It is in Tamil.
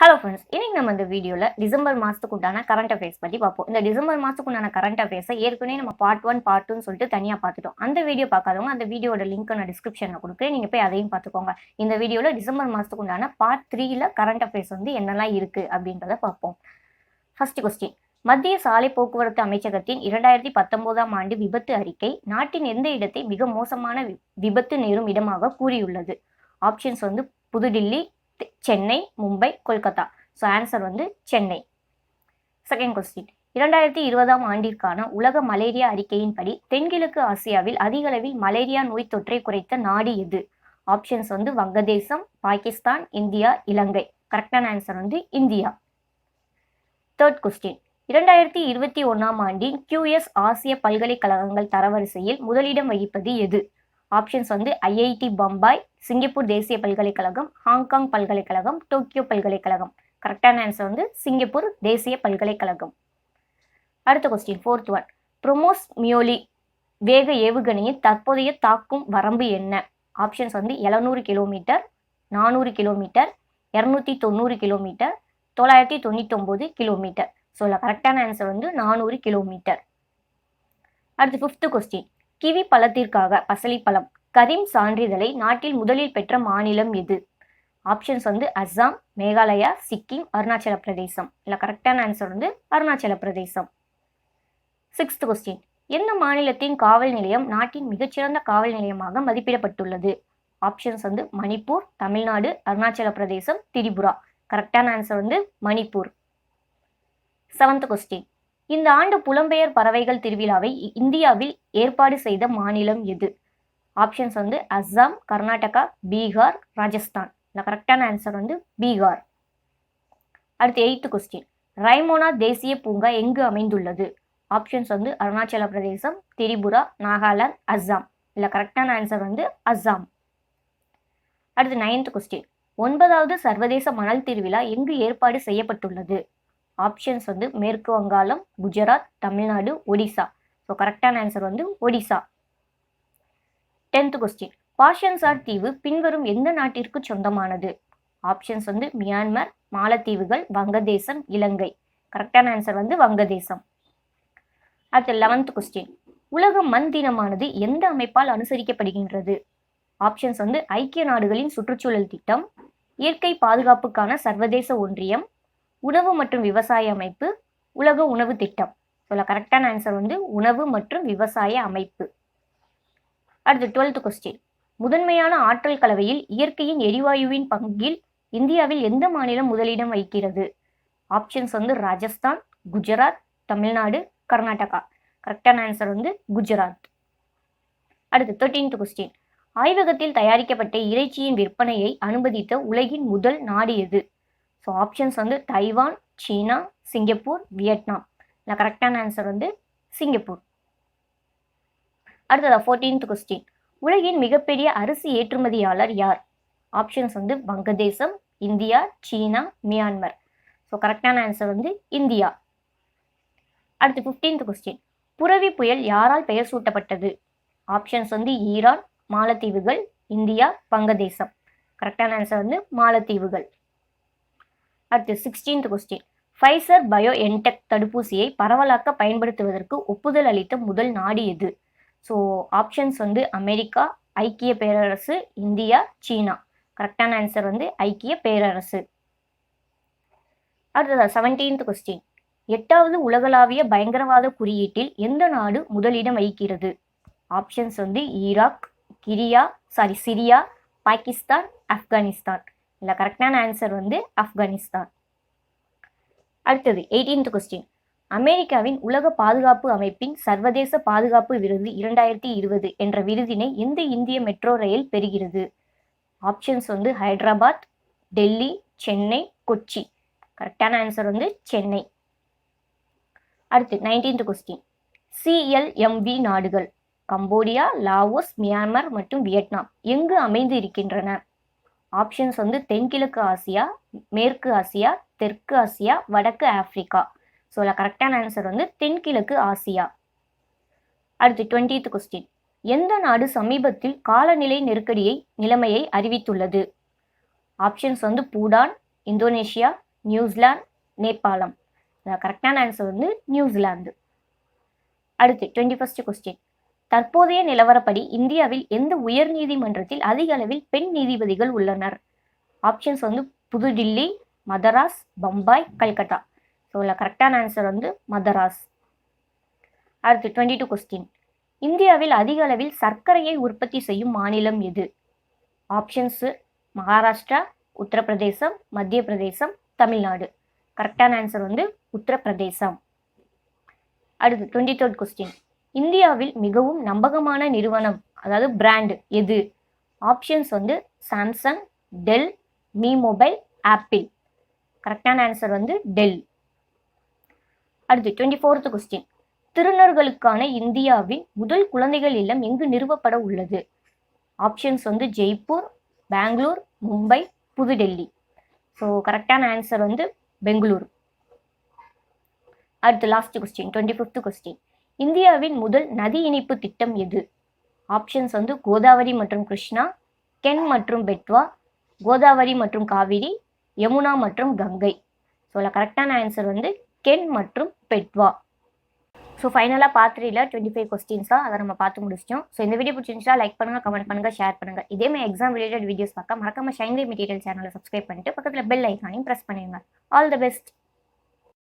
ஹலோ ஃப்ரெண்ட்ஸ் இன்றைக்கி நம்ம இந்த வீடியோவில் டிசம்பர் மாதத்துக்கு உண்டான கரண்ட் அஃபேர்ஸ் பற்றி பார்ப்போம். இந்த டிசம்பர் மாதத்துக்கு உண்டான கரண்ட் அஃபேர்ஸை ஏற்கனவே நம்ம பார்ட் ஒன் பார்ட் டூன்னு சொல்லிட்டு தனியாக பார்த்துட்டோம். அந்த வீடியோ பார்க்காதவங்க அந்த வீடியோட லிங்க் நான் டிஸ்கிரிப்ஷனில் கொடுக்குறேன். நீங்கள் போய் அதையும் பார்த்துக்கோங்க. இந்த வீடியோவில் டிசம்பர் மாதத்துக்கு உண்டான பார்ட் த்ரீயில் கரண்ட் அஃபேர்ஸ் வந்து என்னெல்லாம் இருக்குது அப்படின்றத பார்ப்போம். ஃபர்ஸ்ட் கொஸ்டின் மத்திய சாலை போக்குவரத்து அமைச்சகத்தின் இரண்டாயிரத்தி பத்தொன்பதாம் ஆண்டு விபத்து அறிக்கை நாட்டின் எந்த இடத்தை மிக மோசமான வி- விபத்து நேரும் இடமாக கூறியுள்ளது? ஆப்ஷன்ஸ் வந்து புதுடில்லி சென்னை மும்பை கொல்கத்தா. ஸோ ஆன்சர் வந்து சென்னை. செகண்ட் கொஸ்டின் இரண்டாயிரத்தி இருபதாம் ஆண்டிற்கான உலக மலேரியா அறிக்கையின்படி தென்கிழக்கு ஆசியாவில் அதிகளவில் மலேரியா நோய் தொற்றை குறைத்த நாடு எது? ஆப்ஷன்ஸ் வந்து வங்கதேசம் பாகிஸ்தான் இந்தியா இலங்கை. கரெக்டான ஆன்சர் வந்து இந்தியா. தேர்ட் கொஸ்டின் இரண்டாயிரத்தி இருபத்தி ஒன்றாம் ஆண்டின் கியூஎஸ் ஆசிய பல்கலைக்கழகங்கள் தரவரிசையில் முதலிடம் வகிப்பது எது? ஆப்ஷன்ஸ் வந்து ஐஐடி பம்பாய் சிங்கப்பூர் தேசிய பல்கலைக்கழகம் ஹாங்காங் பல்கலைக்கழகம் டோக்கியோ பல்கலைக்கழகம். கரெக்டான ஆன்சர் வந்து சிங்கப்பூர் தேசிய பல்கலைக்கழகம். அடுத்த கொஸ்டின் ஃபோர்த் ஒன் ப்ரொமோஸ் மியோலி வேக ஏவுகணையின் தற்போதைய தாக்கும் வரம்பு என்ன? ஆப்ஷன்ஸ் வந்து எழுநூறு கிலோமீட்டர் நானூறு கிலோமீட்டர் இரநூத்தி தொண்ணூறு கிலோமீட்டர் தொள்ளாயிரத்தி தொண்ணூத்தொம்பது கிலோமீட்டர் ஸோ இல்லை கரெக்டான ஆன்சர் வந்து நானூறு கிலோமீட்டர் அடுத்து ஃபிஃப்த்து கொஸ்டின் கிவி பழத்திற்காக பசலிப்பழம் கரீம் சான்றிதழை நாட்டில் முதலில் பெற்ற மாநிலம் எது? ஆப்ஷன்ஸ் வந்து அஸ்ஸாம் மேகாலயா சிக்கிம் அருணாச்சல பிரதேசம். இல்லை கரெக்டான ஆன்சர் வந்து அருணாச்சல பிரதேசம். சிக்ஸ்த் கொஸ்டின் எந்த மாநிலத்தின் காவல் நிலையம் நாட்டின் மிகச்சிறந்த காவல் நிலையமாக மதிப்பிடப்பட்டுள்ளது? ஆப்ஷன்ஸ் வந்து மணிப்பூர் தமிழ்நாடு அருணாச்சல பிரதேசம் திரிபுரா. கரெக்டான ஆன்சர் வந்து மணிப்பூர். செவன்த் கொஸ்டின் இந்த ஆண்டு புலம்பெயர் பறவைகள் திருவிழாவை இந்தியாவில் ஏற்பாடு செய்த மாநிலம் எது? ஆப்ஷன்ஸ் வந்து அஸ்ஸாம் கர்நாடகா பீகார் ராஜஸ்தான். இல்லை கரெக்டான ஆன்சர் வந்து பீகார். அடுத்து எயித்து கொஸ்டின் ரைமோனா தேசிய பூங்கா எங்கு அமைந்துள்ளது? ஆப்ஷன்ஸ் வந்து அருணாச்சல பிரதேசம் திரிபுரா நாகாலாந்து அஸ்ஸாம். இல்லை கரெக்டான ஆன்சர் வந்து அஸ்ஸாம். அடுத்து நைன்த் கொஸ்டின் ஒன்பதாவது சர்வதேச மணல் திருவிழா எங்கு ஏற்பாடு செய்யப்பட்டுள்ளது? ஆப்ஷன்ஸ் வந்து மேற்கு வங்காளம் குஜராத் தமிழ்நாடு ஒடிசா. ஸோ கரெக்டான ஆன்சர் வந்து ஒடிசா. டென்த் கொஸ்டின் பாஷன்சார் தீவு பின்வரும் எந்த நாட்டிற்கு சொந்தமானது? ஆப்ஷன்ஸ் வந்து மியான்மர் மாலத்தீவுகள் வங்கதேசம் இலங்கை. கரெக்டான ஆன்சர் வந்து வங்கதேசம். அடுத்த லெவன்த் கொஸ்டின் உலக மண் தினமானது எந்த அமைப்பால் அனுசரிக்கப்படுகின்றது? ஆப்ஷன்ஸ் வந்து ஐக்கிய நாடுகளின் சுற்றுச்சூழல் திட்டம் இயற்கை பாதுகாப்புக்கான சர்வதேச ஒன்றியம் உணவு மற்றும் விவசாய அமைப்பு உலக உணவு திட்டம். இதில் கரெக்டான ஆன்சர் வந்து உணவு மற்றும் விவசாய அமைப்பு. அடுத்து டுவெல்த் கொஸ்டின் முதன்மையான ஆற்றல் கலவையில் இயற்கையின் எரிவாயுவின் பங்கில் இந்தியாவில் எந்த மாநிலம் முதலிடம் வகிக்கிறது? ஆப்ஷன்ஸ் வந்து ராஜஸ்தான் குஜராத் தமிழ்நாடு கர்நாடகா. கரெக்டான ஆன்சர் வந்து குஜராத். அடுத்து தேர்டீன்த் கொஸ்டின் ஆய்வகத்தில் தயாரிக்கப்பட்ட இறைச்சியின் விற்பனையை அனுமதித்த உலகின் முதல் நாடு எது? ஸோ ஆப்ஷன்ஸ் வந்து தைவான் சீனா சிங்கப்பூர் வியட்நாம் இல்லை கரெக்டான ஆன்சர் வந்து சிங்கப்பூர் அடுத்ததா ஃபோர்டீன்த் கொஸ்டின் உலகின் மிகப்பெரிய அரிசி ஏற்றுமதியாளர் யார்? ஆப்ஷன்ஸ் வந்து வங்கதேசம் இந்தியா சீனா மியான்மர். ஸோ கரெக்டான ஆன்சர் வந்து இந்தியா. அடுத்து ஃபிஃப்டீன்த் கொஸ்டின் புரவி புயல் யாரால் பெயர் சூட்டப்பட்டது? ஆப்ஷன்ஸ் வந்து ஈரான் மாலத்தீவுகள் இந்தியா வங்கதேசம். கரெக்டான ஆன்சர் வந்து மாலத்தீவுகள். அடுத்து sixteenth question Pfizer BioNTech தடுப்பூசியை பரவலாக்க பயன்படுத்துவதற்கு ஒப்புதல் அளித்த முதல் நாடு எது? ஸோ ஆப்ஷன்ஸ் வந்து அமெரிக்கா ஐக்கிய பேரரசு இந்தியா சீனா. கரெக்டான ஆன்சர் வந்து ஐக்கிய பேரரசு. அடுத்ததா செவன்டீன்த் கொஸ்டின் எட்டாவது உலகளாவிய பயங்கரவாத குறியீட்டில் எந்த நாடு முதலிடம் வகிக்கிறது? ஆப்ஷன்ஸ் வந்து ஈராக் கிரியா சாரி சிரியா பாகிஸ்தான் ஆப்கானிஸ்தான். இல்லை கரெக்டான ஆன்சர் வந்து ஆப்கானிஸ்தான். அடுத்தது எயிட்டீன்த் கொஸ்டின் அமெரிக்காவின் உலக பாதுகாப்பு அமைப்பின் சர்வதேச பாதுகாப்பு விருது இரண்டாயிரத்தி இருபது என்ற விருதினை எந்த இந்திய மெட்ரோ ரயில் பெறுகிறது? ஆப்ஷன்ஸ் வந்து ஹைதராபாத் டெல்லி சென்னை கொச்சி. கரெக்டான ஆன்சர் வந்து சென்னை. அடுத்து நைன்டீன்த் கொஸ்டின் சிஎல்எம்வி நாடுகள் கம்போடியா லாவோஸ் மியான்மர் மற்றும் வியட்நாம் எங்கு அமைந்து இருக்கின்றன ஆப்ஷன்ஸ் வந்து தென்கிழக்கு ஆசியா மேற்கு ஆசியா தெற்கு ஆசியா வடக்கு ஆப்பிரிக்கா. ஸோ கரெக்டான ஆன்சர் வந்து தென்கிழக்கு ஆசியா. அடுத்து டுவெண்ட்டித் கொஸ்டின் எந்த நாடு சமீபத்தில் காலநிலை நெருக்கடியை நிலைமையை அறிவித்துள்ளது? ஆப்ஷன்ஸ் வந்து பூடான் இந்தோனேஷியா நியூசிலாந்து நேபாளம். கரெக்டான ஆன்சர் வந்து நியூசிலாந்து. அடுத்து டுவெண்ட்டி ஃபஸ்ட் கொஸ்டின் தற்போதைய நிலவரப்படி இந்தியாவில் எந்த உயர் நீதிமன்றத்தில் அதிக அளவில் பெண் நீதிபதிகள் உள்ளனர்? ஆப்ஷன்ஸ் வந்து புதுடில்லி மதராஸ் பம்பாய் கல்கத்தா. ஸோ இல்லை கரெக்டான ஆன்சர் வந்து மதராஸ். அடுத்து டுவெண்ட்டி டூ கொஸ்டின் இந்தியாவில் அதிக அளவில் சர்க்கரையை உற்பத்தி செய்யும் மாநிலம் எது? ஆப்ஷன்ஸு மகாராஷ்டிரா உத்தரப்பிரதேசம் மத்திய பிரதேசம் தமிழ்நாடு கரெக்டான ஆன்சர் வந்து உத்தரப்பிரதேசம். அடுத்து டுவெண்ட்டி தேர்ட் கொஸ்டின் இந்தியாவில் மிகவும் நம்பகமான நிறுவனம் அதாவது பிராண்டு எது? ஆப்ஷன்ஸ் வந்து Samsung Dell Mi mobile Apple கரெக்டான ஆன்சர் வந்து டெல் அடுத்து டுவெண்ட்டி ஃபோர்த் கொஸ்டின் திருநர்களுக்கான இந்தியாவின் முதல் குழந்தைகள் இல்லம் எங்கு நிறுவப்பட உள்ளது? ஆப்ஷன்ஸ் வந்து ஜெய்ப்பூர் பெங்களூர் மும்பை புதுடெல்லி. ஸோ கரெக்டான ஆன்சர் வந்து பெங்களூர். அடுத்து last question twenty fifth question இந்தியாவின் முதல் நதி இணைப்பு திட்டம் எது? ஆப்ஷன்ஸ் வந்து கோதாவரி மற்றும் கிருஷ்ணா கென் மற்றும் பெட்வா கோதாவரி மற்றும் காவிரி யமுனா மற்றும் கங்கை. ஸோ அதில் கரெக்டான ஆன்சர் வந்து கென் மற்றும் பெட்வா. ஸோ ஃபைனலாக பார்த்துரியில் டுவெண்ட்டி ஃபைவ் கொஸ்டின்ஸ் தான் அதை நம்ம பார்த்து முடிச்சிட்டோம். ஸோ இந்த வீடியோ பிடிச்சிருந்துச்சா லைக் பண்ணுங்கள் கமெண்ட் பண்ணுங்கள் ஷேர் பண்ணுங்கள் இதே மாதிரி எக்ஸாம் ரிலேட்டட் வீடியோஸ் பார்க்க மறக்காம ஷைன்வே மெட்டீரியல் சேனலை சப்ஸ்கிரைப் பண்ணிட்டு பக்கத்தில் பெல் ஐக்கானையும் ப்ரெஸ் பண்ணிடுங்க ஆல் த பெஸ்ட்